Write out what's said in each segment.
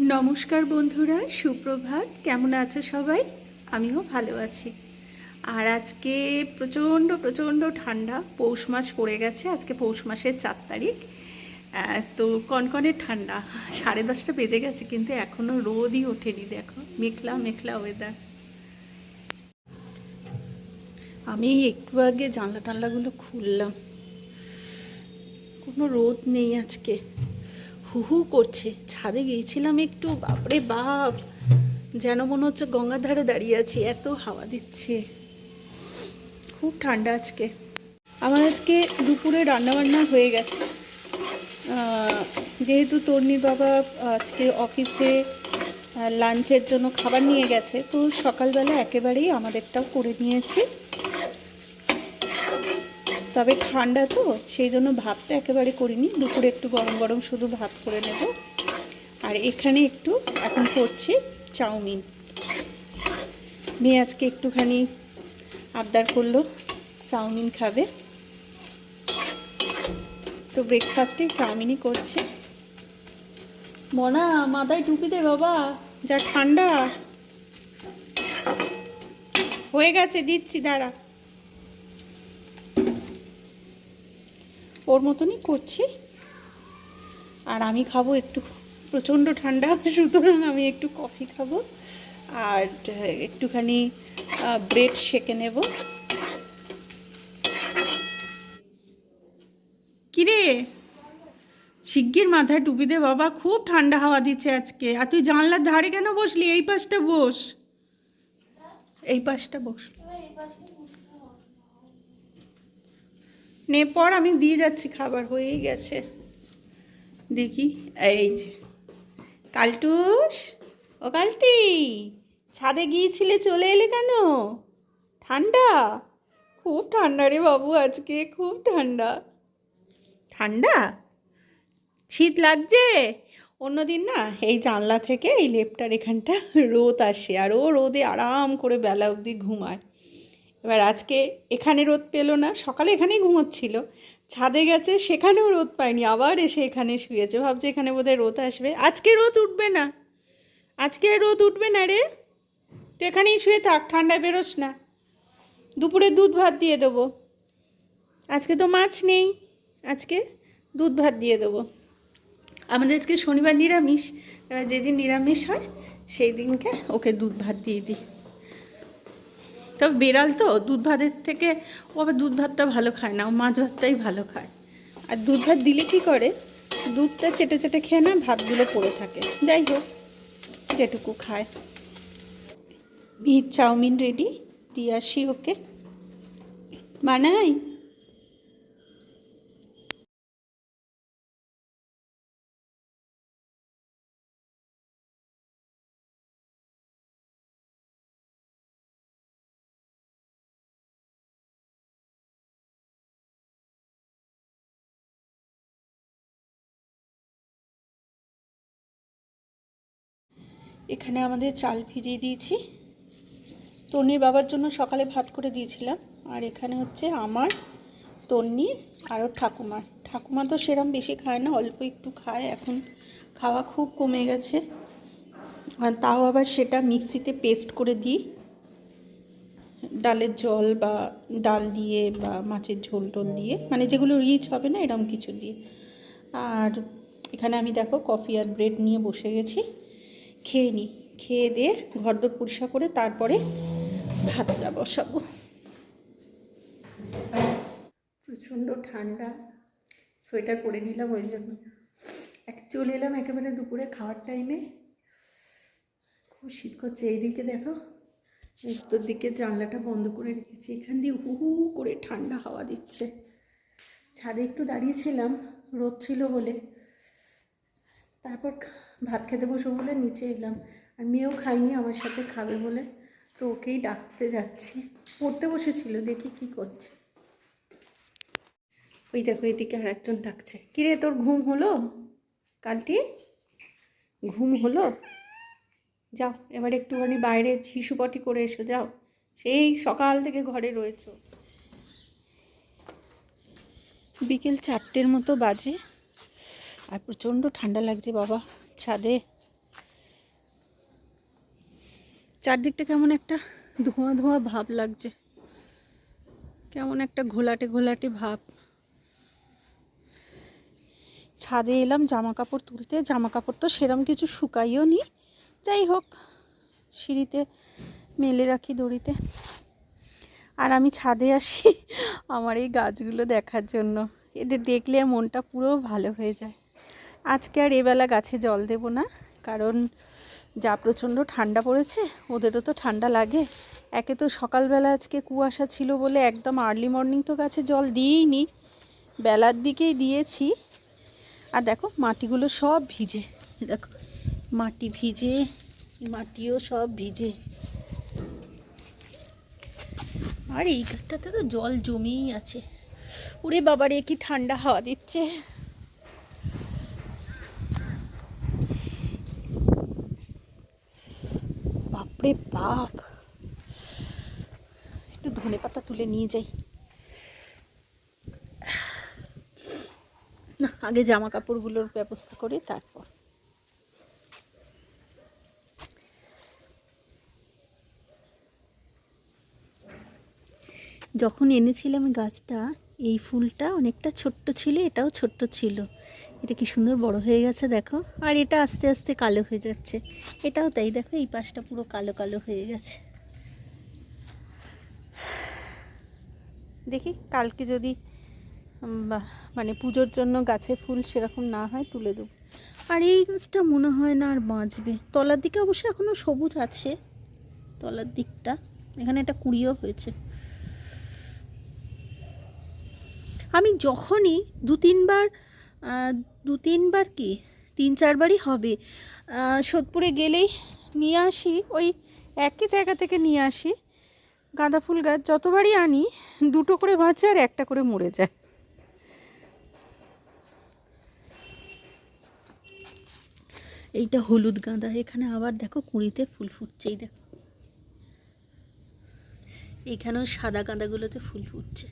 নমস্কার বন্ধুরা, সুপ্রভাত। কেমন আছো সবাই? আমিও ভালো আছি। আর আজকে প্রচণ্ড প্রচণ্ড ঠান্ডা। পৌষ মাস পড়ে গেছে, আজকে পৌষ মাসের চার তারিখ। তো কনকনে ঠান্ডা, সাড়ে দশটা বেজে গেছে, কিন্তু এখনও রোদই ওঠেনি, দেখো। মেঘলা মেঘলা ওয়েদার আমি একটু আগে জানলা টানলাগুলো খুললাম। কোনো রোদ নেই আজকে। হু হু করছে। ছাদে গিয়েছিলাম একটু, বাপরে বাপ! যেন মনে হচ্ছে গঙ্গার ধারে দাঁড়িয়ে আছি, এত হাওয়া দিচ্ছে। খুব ঠান্ডা আজকে। আমার আজকে দুপুরে রান্নাবান্না হয়ে গেছে। যেহেতু তর্নির বাবা আজকে অফিসে লাঞ্চের জন্য খাবার নিয়ে গেছে, তো সকালবেলা একেবারেই আমাদেরটাও করে নিয়েছি। তবে ঠান্ডা তো, সেই জন্য ভাতটা একেবারে করিনি। দুপুরে একটু গরম গরম শুধু ভাত করে নেব। আর এখানে একটু এখন করছি চাউমিন। মেয়ে আজকে একটুখানি আবদার করল, চাউমিন খাবে। তো ব্রেকফাস্টে চাউমিনই করছে। মনা, মাথায় টুপি দে বাবা, যা ঠান্ডা। হয়ে গেছে, দিচ্ছি, দাঁড়া। ওর মতনই করছি। আর আমি খাব একটু প্রচণ্ড ঠান্ডা, সুতরাং আমি একটু কফি খাব আর একটুখানি ব্রেড সেকে নেব। কিরে? শিগগির মাথায় টুপি দে বাবা, খুব ঠান্ডা হাওয়া দিচ্ছে আজকে। আর তুই জানলার ধারে কেন বসলি? এই পাশটা বস। এই পাশটা বস। নে পর আমি দিয়ে যাচ্ছি, খাবার হয়েই গেছে। দেখি, এই যে। কালটুস, ও কালটি, ছাদে গিয়েছিলে, চলে এলে কেন? ঠান্ডা? খুব ঠান্ডা রে বাবু আজকে, খুব ঠান্ডা। ঠান্ডা? শীত লাগছে? অন্যদিন না, এই জানলা থেকে এই লেপটার এখানটা রোদ আসে, আর ও রোদে আরাম করে বেলা অবধি ঘুমায়। এবার আজকে এখানে রোদ পেল না, সকালে এখানেই ঘুমোচ্ছিল। ছাদে গেছে, সেখানেও রোদ পায়নি আবার এসে এখানে শুয়েছে। ভাবছে এখানে বোধহয় রোদ আসবে। আজকে রোদ উঠবে না। আজকে রোদ উঠবে না রে। তো এখানেই শুয়ে থাক ঠান্ডায় বেরোস না। দুপুরে দুধ ভাত দিয়ে দেবো। আজকে তো মাছ নেই। আজকে দুধ ভাত দিয়ে দেবো। আমাদের আজকে শনিবার নিরামিষ। যেদিন নিরামিষ হয়, সেই দিনকে ওকে দুধ ভাত দিয়ে দিই। তবে বেড়াল তো, দুধ ভাতের থেকে ও আবার দুধ ভাতটা ভালো খায় না, ও মাছ ভাতটাই ভালো খায়। আর দুধ ভাত দিলে কি করে? দুধটা চেটে চেটে খেয়ে না ভাতগুলো পড়ে থাকে। যাই হোক, যেটুকু খায়। ভিড় চাউমিন রেডি দিয়ে আসি ওকে। বানাই? এখানে আমাদের চাল ভিজিয়ে দিয়েছি। তন্নির বাবার জন্য সকালে ভাত করে দিয়েছিলাম। আর এখানে হচ্ছে আমার, তন্নির, আর ঠাকুমার। ঠাকুমা তো সেরম বেশি খায় না, অল্প একটু খায়। এখন খাওয়া খুব কমে গেছে। আর তাও আবার সেটা মিক্সিতে পেস্ট করে দিই। ডালের জল বা ডাল দিয়ে বা মাছের ঝোল টোল দিয়ে মানে যেগুলো রিচ হবে না এরকম কিছু দিয়ে। আর এখানে আমি দেখো কফি আর ব্রেড নিয়ে বসে গেছি। খেয়ে নিই খেয়ে দিয়ে ঘরদোর পরিষ্কার করে তারপরে ভাতটা বসাবো। প্রচণ্ড ঠান্ডা, সোয়েটার পরে নিলাম ওই জন্য। এক চলে এলাম একেবারে দুপুরে খাওয়ার টাইমে খুব শীত করছে, এইদিকে দেখো, উত্তর দিকে জানলাটা বন্ধ করে রেখেছি। এখান দিয়ে হু হু করে ঠান্ডা হাওয়া দিচ্ছে। ছাদে একটু দাঁড়িয়েছিলাম, রোদ ছিল বলে। তারপর ভাত খেতে বসবো বলে নিচে এলাম। আর মেয়েও খাইনি আমার সাথে খাবে বলে। তো ওকেই ডাকতে যাচ্ছি। পড়তে বসেছিল, দেখি কি করছে। ওই দেখো, এদিকে আর একজন ডাকছে। কিরে, তোর ঘুম হলো? কালটি? ঘুম হলো? যাও, এবার একটুখানি বাইরে শিশুপটি করে এসো, যাও। সেই সকাল থেকে ঘরে রয়েছো। বিকেল চারটের মতো বাজে। আর প্রচণ্ড ঠান্ডা লাগছে, বাবা। ছাদে চারদিকটা কেমন একটা ধোঁয়া ধোঁয়া ভাব লাগছে। কেমন একটা ঘোলাটে ঘোলাটে ভাব। ছাদে এলাম জামা কাপড় তুলতে। জামা কাপড় তো সেরম কিছু শুকাইও নি। যাই হোক, সিঁড়িতে মেলে রাখি দড়িতে। আর আমি ছাদে আসি আমার এই গাছগুলো দেখার জন্য। এদের দেখলে মনটা পুরো ভালো হয়ে যায়। আজকে আর এবেলা গাছে জল দেব না, কারণ যা প্রচণ্ড ঠান্ডা পড়েছে, ওদেরও তো ঠান্ডা লাগে। একে তো সকালবেলা আজকে কুয়াশা ছিল বলে একদম আর্লি মর্নিং তো গাছে জল দিইনি, বেলার দিকেই দিয়েছি। আর দেখো, মাটিগুলো সব ভিজে, দেখো, মাটি ভিজে, মাটিও সব ভিজে। আর এই ঘরটাতে তো জল জমেই আছে। ওরে বাবারে, কি ঠান্ডা হাওয়া দিচ্ছে। বাপরে বাপ। একটু ধনে পাতা তুলে নিয়ে যাই। না, আগে জামা কাপড়গুলোর ব্যবস্থা করি, তারপর। যখন এনেছিলাম গাছটা, এই ফুলটা অনেকটা ছোট্ট ছিল, এটাও ছোট্ট ছিল। এটা কি সুন্দর বড় হয়ে গেছে, দেখো। আর এটা আস্তে আস্তে কালো হয়ে যাচ্ছে। এটাও তাই, দেখো, এই পাশটা পুরো কালো কালো হয়ে গেছে। দেখি, কালকে যদি মানে পুজোর জন্য গাছে ফুল সেরকম না হয়, তুলে দেবো। আর এই গাছটা মনে হয় না আর বাঁচবে। তলার দিকে অবশ্য এখনও সবুজ আছে, তলার দিকটা। এখানে একটা কুড়িও হয়েছে। আমি যখনই দু তিনবার দু তিনবার কি? তিন চারবারই হবে। সোদপুরে গেলেই নিয়ে আসি, ওই একই জায়গা থেকে নিয়ে আসি। গাঁদা ফুল গাছ, যতবারই আনি, দুটো করে বাঁচে আর একটা করে মরে যায়। এইটা হলুদ গাঁদা, এখানে আবার দেখো কুঁড়িতে ফুল ফুটছেই দেখো। এইখানেও সাদা গাঁদাগুলোতে ফুল ফুটছে।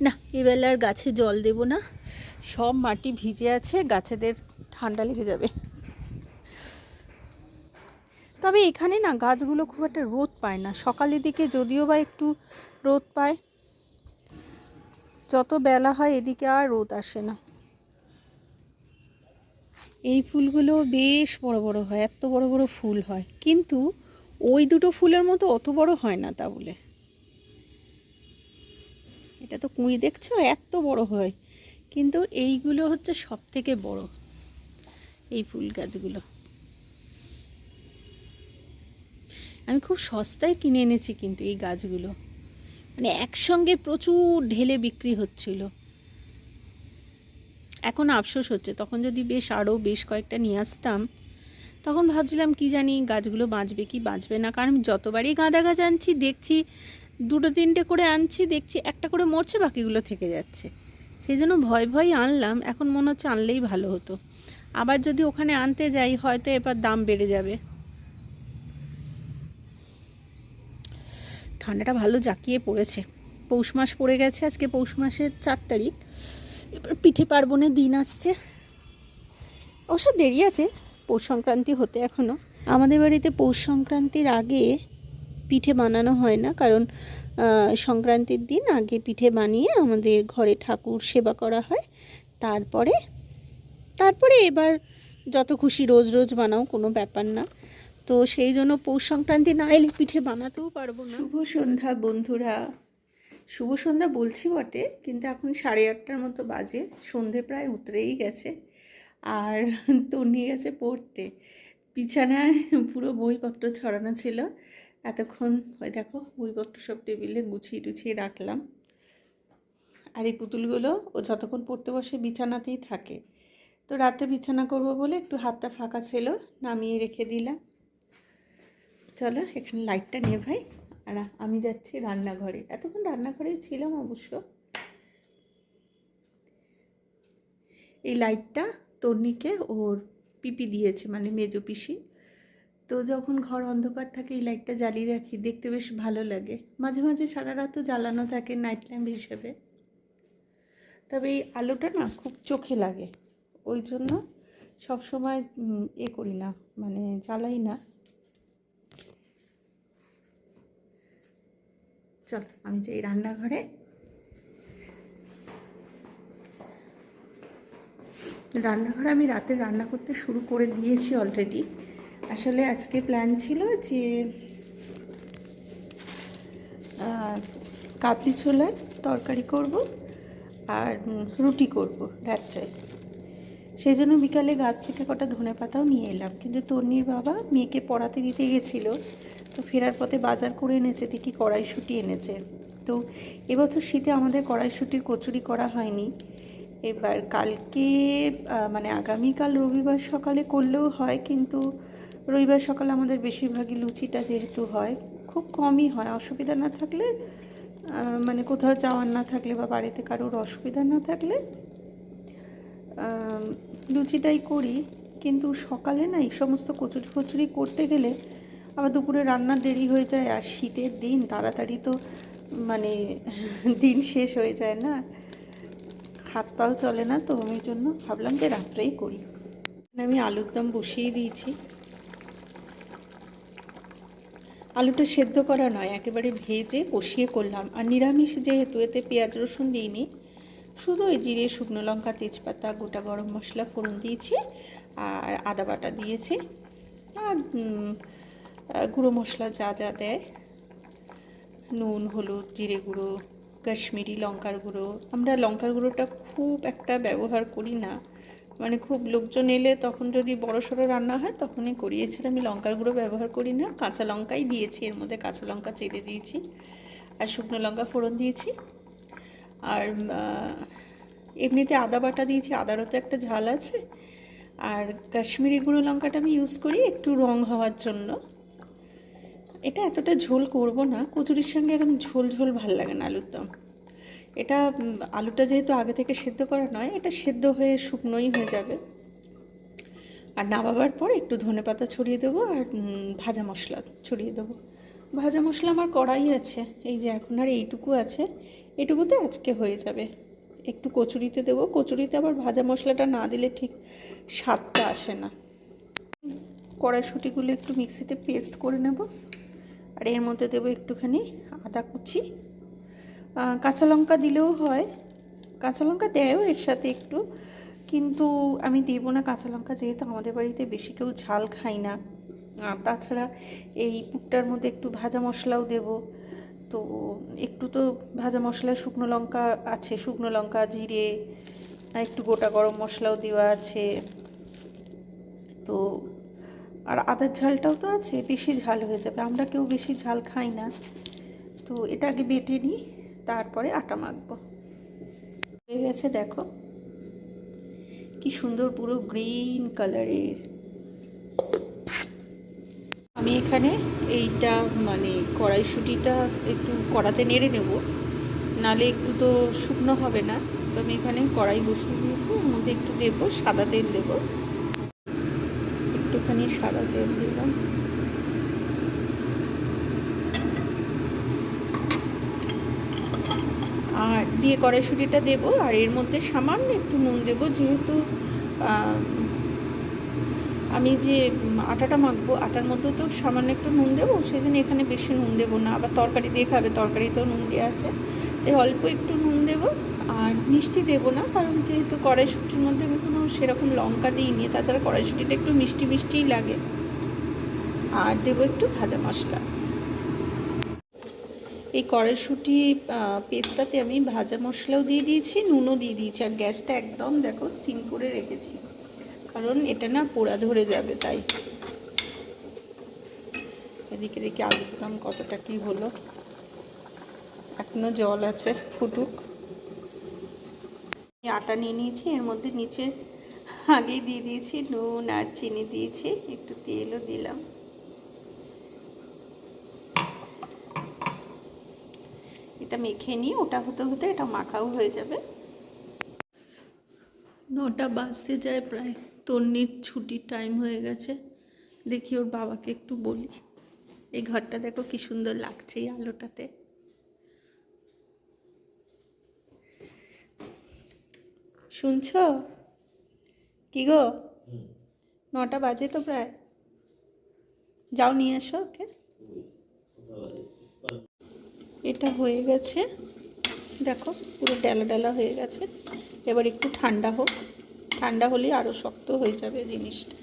না এবেলা আর গাছে জল দেব না। সব মাটি ভিজে আছে গাছেদের ঠান্ডা লেগে যাবে। তবে এখানে না গাছগুলো খুব একটা রোদ পায় না। সকালের দিকে যদিও বা একটু রোদ পায় যত বেলা হয় এদিকে আর রোদ আসে না। এই ফুলগুলো বেশ বড় বড় হয় এত বড় বড় ফুল হয়। কিন্তু ওই দুটো ফুলের মতো অত বড় হয় না তা বলে। এটা তো কুঁড়ি দেখছ? এত বড় হয়। কিন্তু এইগুলো হচ্ছে সব থেকে বড়, এই ফুল গাছগুলো। আমি খুব সস্তায় কিনে এনেছি কিন্তু এই গাছগুলো। মানে একসঙ্গে প্রচুর ঢেলে বিক্রি হচ্ছিল। এখন আফসোস হচ্ছে, তখন যদি বেশ আরও বেশ কয়েকটা নিয়ে আসতাম, তখন ভাবছিলাম কি জানি গাছগুলো বাঁচবে কি বাঁচবে না। কারণ যতবারই গাঁদা গাছ আনছি, দেখছি দুটো তিনটে করে আনছি, দেখছি একটা করে মরছে, বাকিগুলো থেকে যাচ্ছে। সেই জন্য ভয় ভয় আনলাম, এখন মনে হচ্ছে আনলেই ভালো হতো। আবার যদি ওখানে আনতে যাই, হয়তো এবার দাম বেড়ে যাবে। ঠান্ডাটা ভালো জাঁকিয়ে পড়েছে। পৌষ মাস পড়ে গেছে, আজকে পৌষ মাসের চার তারিখ। এবার পিঠে পার্বণের দিন আসছে। অবশ্য দেরি আছে, পৌষ সংক্রান্তি হতে এখনও আমাদের বাড়িতে পৌষ সংক্রান্তির আগে পিঠে বানানো হয় না, কারণ সংক্রান্তির দিন আগে পিঠে বানিয়ে আমাদের ঘরে ঠাকুর সেবা করা হয়। তারপরে তারপরে এবার যত খুশি রোজ রোজ বানাও, কোনো ব্যাপার না। তো সেই জন্য পৌষ সংক্রান্তি না এলে পিঠে বানাতেও পারব না। শুভ সন্ধ্যা বন্ধুরা। শুভ সন্ধ্যা বলছি বটে, কিন্তু এখন সাড়ে আটটার মতো বাজে, সন্ধে প্রায় উতরেই গেছে। আর তন্নি গেছে পড়তে। বিছানায় পুরো বইপত্র ছড়ানো ছিল এতক্ষণ ওই দেখো বইপত্র সব টেবিলে গুছিয়ে টুছিয়ে রাখলাম। আর এই পুতুলগুলো ও যতক্ষণ পড়তে বসে বিছানাতেই থাকে। তো রাত্রে বিছানা করব বলে একটু হাতটা ফাঁকা ছিল, নামিয়ে রেখে দিলাম। চলো এখানে লাইটটা নিয়ে নেভাই আর আমি যাচ্ছি রান্নাঘরে। এতক্ষণ রান্নাঘরেই ছিলাম অবশ্য। এই লাইটটা তন্নিকে ওর পিপি দিয়েছে মানে মেজো পিসি। তো যখন ঘর অন্ধকার থাকে, এই লাইটটা জ্বালিয়ে রাখি, দেখতে বেশ ভালো লাগে। মাঝে মাঝে সারা রাতও জ্বালানো থাকে নাইট ল্যাম্প হিসেবে। তবে এই আলোটা না খুব চোখে লাগে। ওই জন্য সব সময় এ করি না মানে জ্বালাই না। চল, আমি যে এই রান্নাঘরে। রান্নাঘরে আমি রাতে রান্না করতে শুরু করে দিয়েছি অলরেডি আসলে আজকে প্ল্যান ছিল যে কাবলি ছোলার তরকারি করব আর রুটি করব রাত্রে। সেই জন্য বিকালে গাছ থেকে কটা ধনে পাতাও নিয়ে এলাম। কিন্তু তন্নির বাবা মেয়েকে পড়াতে দিতে গেছিল, তো ফেরার পথে বাজার করে এনেছে, দেখি কড়াইশুঁটি এনেছে। তো এবছর শীতে আমাদের কড়াইশুঁটির কচুরি করা হয়নি। এবার কালকে মানে আগামীকাল রবিবার সকালে করলেও হয়, কিন্তু রবিবার সকালে আমাদের বেশিরভাগই লুচিটা যেহেতু হয়, খুব কমই হয়। অসুবিধা না থাকলে মানে কোথাও যাওয়ার না থাকলে বা বাড়িতে কারোর অসুবিধা না থাকলে লুচিটাই করি। কিন্তু সকালে না এই সমস্ত কচুরি ফচুরি করতে গেলে আবার দুপুরে রান্না দেরি হয়ে যায় আর শীতের দিন, তাড়াতাড়ি তো মানে দিন শেষ হয়ে যায় না। হাত পাও চলে না তো আমি জন্য ভাবলাম যে রাত্রেই করি। আমি আলুর দম বসিয়ে দিয়েছি। আলুটা সেদ্ধ করা নয়, একেবারে ভেজে কষিয়ে করলাম। আর নিরামিষ যেহেতু, এতে পেঁয়াজ রসুন দিইনি। শুধু ওই জিরে, শুকনো লঙ্কা, তেজপাতা, গোটা গরম মশলা, ফোড়ন দিয়েছি আর আদা বাটা দিয়েছি। আর গুঁড়ো মশলা যা যা দেয়, নুন, হলুদ, জিরে গুঁড়ো, কাশ্মীরি লঙ্কার গুঁড়ো। আমরা লঙ্কার গুঁড়োটা খুব একটা ব্যবহার করি না। মানে খুব লোকজন এলে তখন যদি বড় সড়ো রান্না হয়, তখনই করি এছাড়া আমি লঙ্কার গুঁড়ো ব্যবহার করি না। কাঁচা লঙ্কাই দিয়েছি, এর মধ্যে কাঁচা লঙ্কা চেড়ে দিয়েছি আর শুকনো লঙ্কা ফোড়ন দিয়েছি। আর এমনিতে আদা বাটা দিয়েছি, আদারও তো একটা ঝাল আছে। আর কাশ্মীরি গুঁড়ো লঙ্কাটা আমি ইউজ করি একটু রং হওয়ার জন্য। এটা এতটা ঝোল করব না, কচুরির সঙ্গে এরকম ঝোল ঝোল ভালো লাগে না আলুর দম এটা আলুটা যেহেতু আগে থেকে সেদ্ধ করা নয়, এটা সেদ্ধ হয়ে শুকনোই হয়ে যাবে। আর নামাবার পর একটু ধনে পাতা ছড়িয়ে দেবো আর ভাজা মশলা ছড়িয়ে দেবো। ভাজা মশলা আমার কড়াই আছে, এই যে এখন আর এইটুকু আছে, এটুকুতে আজকে হয়ে যাবে। একটু কচুরিতে দেবো, কচুরিতে আবার ভাজা মশলাটা না দিলে ঠিক স্বাদটা আসে না। কড়াইশুঁটিগুলো একটু মিক্সিতে পেস্ট করে নেব, আর এর মধ্যে দেবো একটুখানি আদা কুচি কাঁচা লঙ্কা দিলেও হয়। কাঁচা লঙ্কা দেয়ও এর সাথে একটু। কিন্তু আমি দেবো না কাঁচা লঙ্কা, যেহেতু আমাদের বাড়িতে বেশি কেউ ঝাল খাই না। তাছাড়া এই পুটটার মধ্যে একটু ভাজা মশলাও দেব। তো একটু তো ভাজা মশলা, শুকনো লঙ্কা আছে, শুকনো লঙ্কা, জিরে একটু গোটা গরম মশলাও দেওয়া আছে। তো আর আদার ঝালটাও তো আছে, বেশি ঝাল হয়ে যাবে। আমরা কেউ বেশি ঝাল খাই না। তো এটা আগে বেটে নিই। তারপরে আটা মাখবো। হয়ে গেছে, দেখো। কি সুন্দর পুরো গ্রিন কালারের। আমি এখানে এইটা মানে কড়াইশুঁটিটা একটু কড়াতে নেড়ে নেব। নালে একটু তো শুকনো হবে না। তো আমি এখানে কড়াই বসিয়ে দিয়েছি, এর মধ্যে একটু দেবো, সাদা তেল দেবো। একটুখানি সাদা তেল দিলাম। আর দিয়ে কড়াইশুঁটিটা দেবো, আর এর মধ্যে সামান্য একটু নুন দেবো, যেহেতু আমি যে আটাটা মাখবো, আটার মধ্যে তো সামান্য একটু নুন দেবো সেই জন্য এখানে বেশি নুন দেবো না। আবার তরকারি দিয়ে খাবে, তরকারিতেও নুন দেওয়া আছে। তাই অল্প একটু নুন দেবো, আর মিষ্টি দেবো না, কারণ যেহেতু কড়াইশুঁটির মধ্যে আমি কোনো সেরকম লঙ্কা দিইনি, তাছাড়া কড়াইশুঁটিটা একটু মিষ্টি মিষ্টিই লাগে। আর দেবো একটু ভাজা মশলা। এই কড়াইশুঁটি পেস্টটাতে আমি ভাজা মশলাও দিয়ে দিয়েছি, নুনও দিয়ে দিয়েছি। আর গ্যাসটা একদম দেখো সিম করে রেখেছি। কারণ এটা না পোড়া ধরে যাবে, তাই। এদিকে দেখি আলুর দাম কতটা কি হলো। এখনও জল আছে, ফুটুক। আটা নিয়ে নিয়েছি, এর মধ্যে নিচে আগেই দিয়ে দিয়েছি, নুন আর চিনি দিয়েছি, একটু তেলও দিলাম। এটা মেখে নিয়ে ওটা হতে হতে এটা মাখাও হয়ে যাবে। নটা বাজতে যায় প্রায়। তন্নির ছুটির টাইম হয়ে গেছে। দেখি ওর বাবাকে একটু বলি। এই ঘরটা দেখো কি সুন্দর লাগছে এই আলোটাতে। শুনছ? কি গো? নটা বাজে তো প্রায়। যাও নিয়ে এসো ওকে। এটা হয়ে গেছে। দেখো, পুরো ডেলা ডেলা হয়ে গেছে। এবার একটু ঠান্ডা হোক। ঠান্ডা হলে আরও শক্ত হয়ে যাবে জিনিসটা।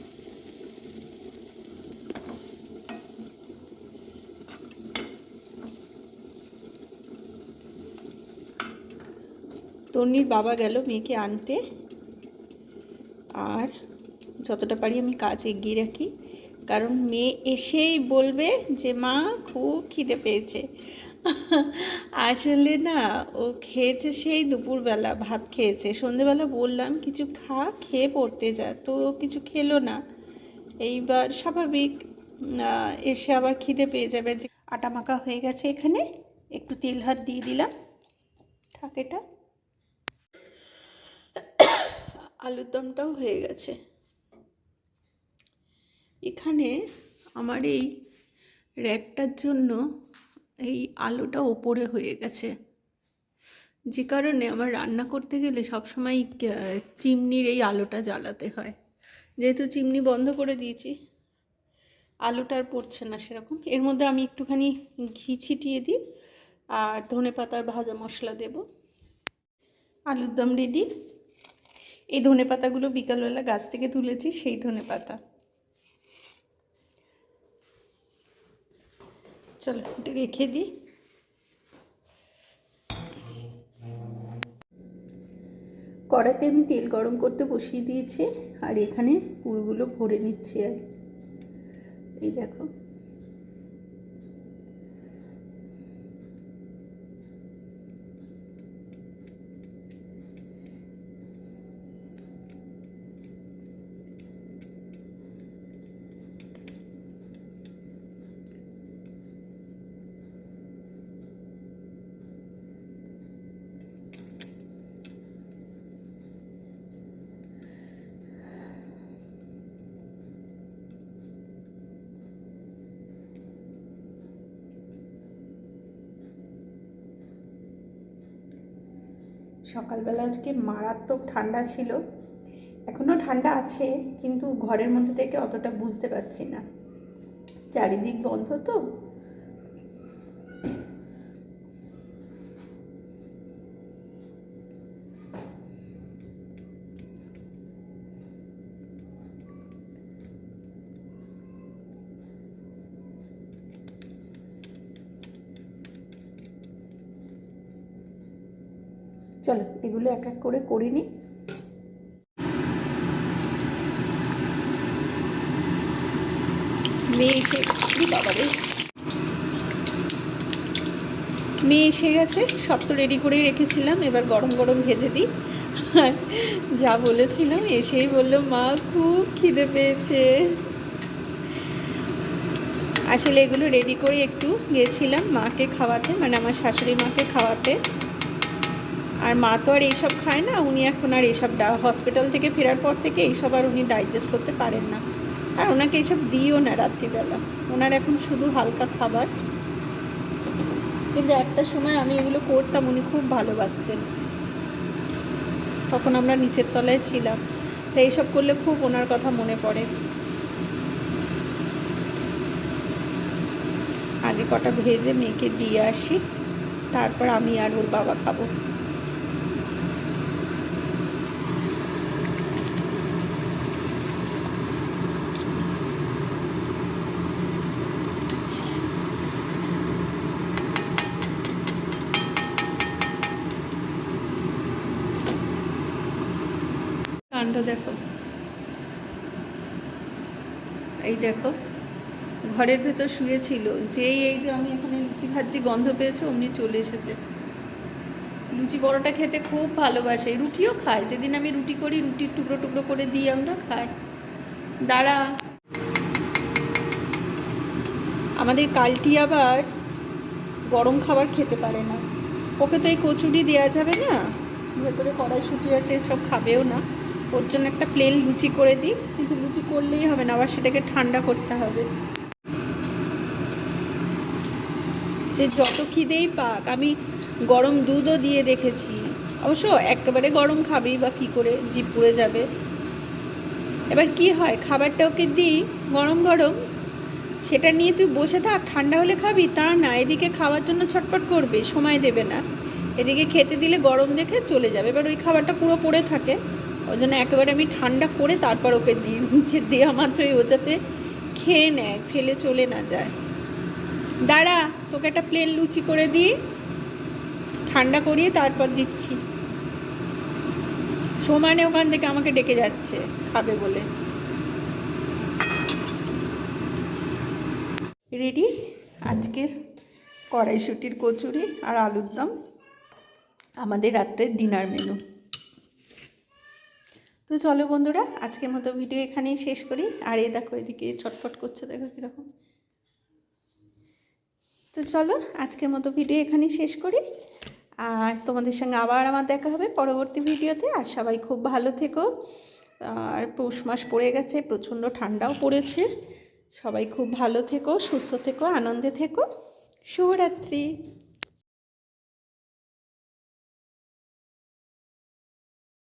তন্নির বাবা গেল মেয়েকে আনতে। আর যতটা পারি আমি কাজ এগিয়ে রাখি। কারণ মেয়ে এসেই বলবে যে, মা, খুব খিদে পেয়েছে। আসলে না, ও খেয়েছে সেই দুপুরবেলা, ভাত খেয়েছে। সন্ধেবেলা বললাম, কিছু খা, খেয়ে পড়তে যা। তো কিছু খেলো না। এইবার স্বাভাবিক এসে আবার খিদে পেয়ে যাবে যে আটা মাখা হয়ে গেছে এখানে। একটু তেল হাত দিয়ে দিলাম। থাক এটা। আলুর দমটাও হয়ে গেছে। এখানে আমার এই র্যাকটার জন্য এই আলোটা ওপরে হয়ে গেছে। যে কারণে আমার রান্না করতে গেলে সবসময় চিমনির এই আলোটা জ্বালাতে হয়। যেহেতু চিমনি বন্ধ করে দিয়েছি, আলুটা আর পড়ছে না সেরকম। এর মধ্যে আমি একটুখানি ঘি ছিটিয়ে দিই, আর ধনে পাতার ভাজা মশলা দেব। আলুর দম রেডি এই ধনে পাতাগুলো বিকালবেলা গাছ থেকে তুলেছি, সেই ধনে পাতা। চলো এটা রেখে দিই। কড়াতে আমি তেল গরম করতে বসিয়ে দিয়েছি, আর এখানে পুরগুলো ভরে নিচ্ছি আর এই দেখো। সকালবেলা আজকে মারাত্মক ঠান্ডা ছিল। এখনও ঠান্ডা আছে, কিন্তু ঘরের মধ্যে থেকে অতটা বুঝতে পারছি না। চারিদিক বন্ধ তো। চলো, এগুলো এক এক করে করে নিই। মেয়ে এসে মেয়ে এসে গেছে, সব তো রেডি করেই রেখেছিলাম, এবার গরম গরম ভেজে দিই। যা বলেছিলাম, এসেই বলল, মা, খুব খিদে পেয়েছে। আসলে এগুলো রেডি করে একটু গেছিলাম মাকে খাওয়াতে মানে আমার শাশুড়ি মাকে খাওয়াতে। আর মা তো আর এইসব খায় না, উনি এখন আর এইসব হসপিটাল থেকে ফেরার পর থেকে এইসব আর উনি ডাইজেস্ট করতে পারেন না। আর ওনাকে এইসব দিও না রাত্রিবেলা। ওনার এখন শুধু হালকা খাবার। কিন্তু একটা সময় আমি এগুলো করতাম, উনি খুব ভালোবাসতেন। তখন আমরা নিচের তলায় ছিলাম। তো এইসব করলে খুব ওনার কথা মনে পড়ে। আগে কটা ভেজে মেয়েকে দিয়ে আসি, তারপর আমি আর ওর বাবা খাব। কাণ্ড দেখো। এই দেখো, ঘরের ভেতর শুয়েছিল। যেই এই যে আমি এখানে লুচি ভাজি গন্ধ পেয়েছে, অমনি চলে এসেছে। লুচি বড়টা খেতে খুব ভালোবাসে। রুটিও খায়। যেদিন আমি রুটি করি, রুটির টুকরো টুকরো করে দিই আমরা খাই দাঁড়া। আমাদের কালটি আবার গরম খাবার খেতে পারে না। ওকে তো এই কচুরি দেওয়া যাবে না। ভেতরে কড়াইশুটি আছে সব খাবেও না। ওর জন্য একটা প্লেন লুচি করে দিই, কিন্তু লুচি করলেই হবে না, আবার সেটাকে ঠান্ডা করতে হবে। সে যত খিদেই পাক, আমি গরম দুধও দিয়ে দেখেছি। অবশ্য একেবারে গরম খাবেই বা কী করে, জিভ পুড়ে যাবে। এবার কি হয়, খাবারটা ওকে দিই, গরম গরম। সেটা নিয়ে তুই বসে থাক, ঠান্ডা হলে খাবি, তা না, এদিকে খাওয়ার জন্য ছটপট করবে, সময় দেবে না। এদিকে খেতে দিলে গরম দেখে চলে যাবে, এবার ওই খাবারটা পুরো পড়ে থাকে। ওই জন্য একেবারে আমি ঠান্ডা করে তারপর ওকে দিই নিচে দেওয়া মাত্রই ও যাতে খেয়ে নেয়, ফেলে চলে না যায়। দাঁড়া, তোকে একটা প্লেন লুচি করে দিই। ঠান্ডা করিয়ে তারপর দিচ্ছি। সমানে ওখান থেকে আমাকে ডেকে যাচ্ছে, খাবে বলে। রেডি? আজকের কড়াইশুটির কচুরি আর আলুর দম। আমাদের রাত্রের ডিনার মেনু তো চলো বন্ধুরা, আজকের মতো ভিডিও এখানেই শেষ করি। আর এ দেখো, এদিকে ছটফট করছে, দেখো কীরকম। তো চলো, আজকের মতো ভিডিও এখানেই শেষ করি। আর তোমাদের সঙ্গে আবার আমার দেখা হবে পরবর্তী ভিডিওতে আর সবাই খুব ভালো থেকো। আর পৌষ মাস পড়ে গেছে, প্রচণ্ড ঠান্ডাও পড়েছে। সবাই খুব ভালো থেকো, সুস্থ থেকো, আনন্দে থেকো। শুভরাত্রি।